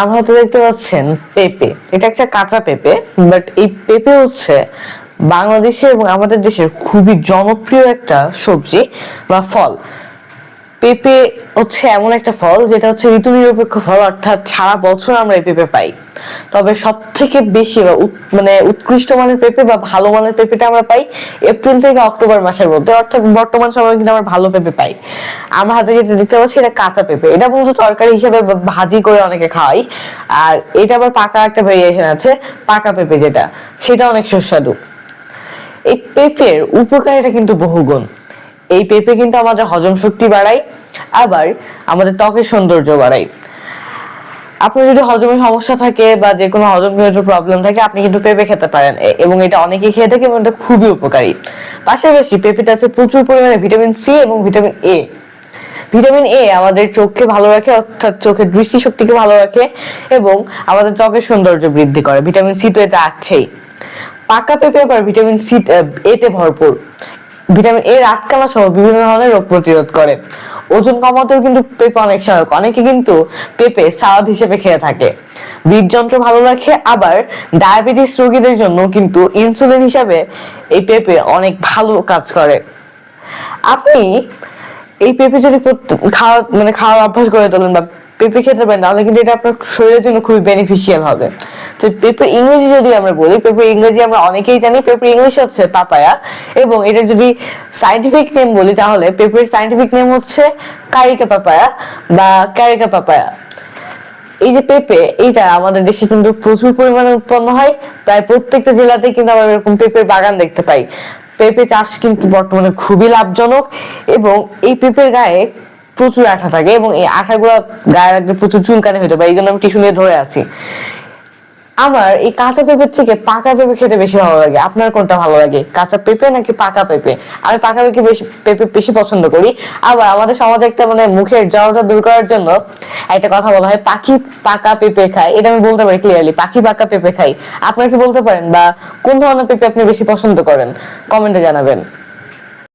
আমার হয়তো দেখতে পাচ্ছেন, পেঁপে। এটা একটা কাঁচা পেঁপে বাট এই পেঁপে হচ্ছে বাংলাদেশে এবং আমাদের দেশের খুবই জনপ্রিয় একটা সবজি বা ফল। পেঁপে হচ্ছে এমন একটা ফল, যেটা হচ্ছে ঋতু নিরপেক্ষ ফল, অর্থাৎ সারা বছর আমরা এই পেঁপে পাই। তবে সব থেকে বেশি বা মানে উৎকৃষ্ট মানের পেঁপে বা ভালো মানের পেঁপেটা আমরা পাই এপ্রিল থেকে অক্টোবর মাসের মধ্যে, অর্থাৎ বর্তমান সময়ে কিন্তু আমরা ভালো পেঁপে পাই। আমার হাতে যেটা দেখতে পাচ্ছি এটা কাঁচা পেঁপে। এটা মূলত তরকারি হিসেবে ভাজি করে অনেকে খাওয়াই আর এটা আবার পাকা একটা ভেরিয়েশন আছে, পাকা পেঁপে যেটা। সেটা অনেক সুস্বাদু। এই পেঁপের উপকারিতা কিন্তু বহুগুণ। এই পেঁপে কিন্তু আমাদের হজম শক্তি বাড়ায়, আবার আমাদের ত্বকের সৌন্দর্য বাড়ায়। আপনার যদি হজমের সমস্যা থাকে বা যে কোনো হজম প্রবলেম থাকে, আপনি কিন্তু পেঁপে খেতে পারেন। এবং এটা অনেকেই খেয়ে থাকে এবং এটা খুবই উপকারী। পাশাপাশি পেঁপেতে আছে প্রচুর পরিমাণে ভিটামিন সি এবং ভিটামিন এ ভিটামিন এ আমাদের চোখকে ভালো রাখে, অর্থাৎ চোখের দৃষ্টিশক্তিকে ভালো রাখে এবং আমাদের ত্বকের সৌন্দর্য বৃদ্ধি করে। ভিটামিন সি তো এটা আছেই। পাকা পেঁপে আবার ভিটামিন সি এতে ভরপুর। ভিটামিন এর আটকানা সহ বিভিন্ন ধরনের রোগ প্রতিরোধ করে। ওজন কমাতেও কিন্তু পেঁপে অনেক সহায়ক। অনেকে কিন্তু পেঁপে সালাদ হিসেবে খেয়ে থাকে। হৃদযন্ত্র ভালো রাখে, আবার ডায়াবেটিস রোগীদের জন্য কিন্তু ইনসুলিন হিসাবে এই পেঁপে অনেক ভালো কাজ করে। আপনি এই পেঁপে যদি খাওয়া মানে খাওয়ার অভ্যাস করে তোলেন বা পেঁপে খেতে পারেন, তাহলে কিন্তু এটা আপনার শরীরের জন্য খুবই বেনিফিশিয়াল হবে। পেঁপের ইংরেজি যদি আমরা বলি পেঁপের ইংরেজি আমরা অনেকেই জানি পেঁপের ইংলিশ হচ্ছে পাপায়া। এবং এটা যদি সাইন্টিফিক নেম বলি তাহলে পেঁপের সাইন্টিফিক নেম হচ্ছে কারিকা পাপায়া বা ক্যারিকা পাপায়া। এই যে পেঁপে এইটা আমাদের দেশে কিন্তু প্রচুর পরিমাণে উৎপন্ন হয়। প্রায় প্রত্যেকটা জেলাতে কিন্তু আমরা এরকম পেঁপের বাগান দেখতে পাই। পেঁপে চাষ কিন্তু বর্তমানে খুবই লাভজনক এবং এই পেঁপের গায়ে প্রচুর আঠা থাকে এবং এই আঠাগুলো গায়ে লাগলে প্রচুর চুলকানি হতে পারে এই জন্য আমি টিস্যু নিয়ে ধরে আছি। আমার এই কাঁচা পেঁপের থেকে পাকা পেঁপে খেতে বেশি ভালো লাগে। আপনার কোনটা ভালো লাগে? কাঁচা পেঁপে নাকি পাকা পেঁপে? আমি পাকা পেঁপে বেশি পেঁপে বেশি পছন্দ করি। আবার আমাদের সমাজে একটা মানে মুখের জড়তা দূর করার জন্য একটা কথা বলা হয়, পাখি পাকা পেঁপে খায়। এটা আমি বলতে পারি ক্লিয়ারলি পাখি পাকা পেঁপে খাই। আপনারা কি বলতে পারেন বা কোন ধরনের পেঁপে আপনি বেশি পছন্দ করেন? কমেন্টে জানাবেন।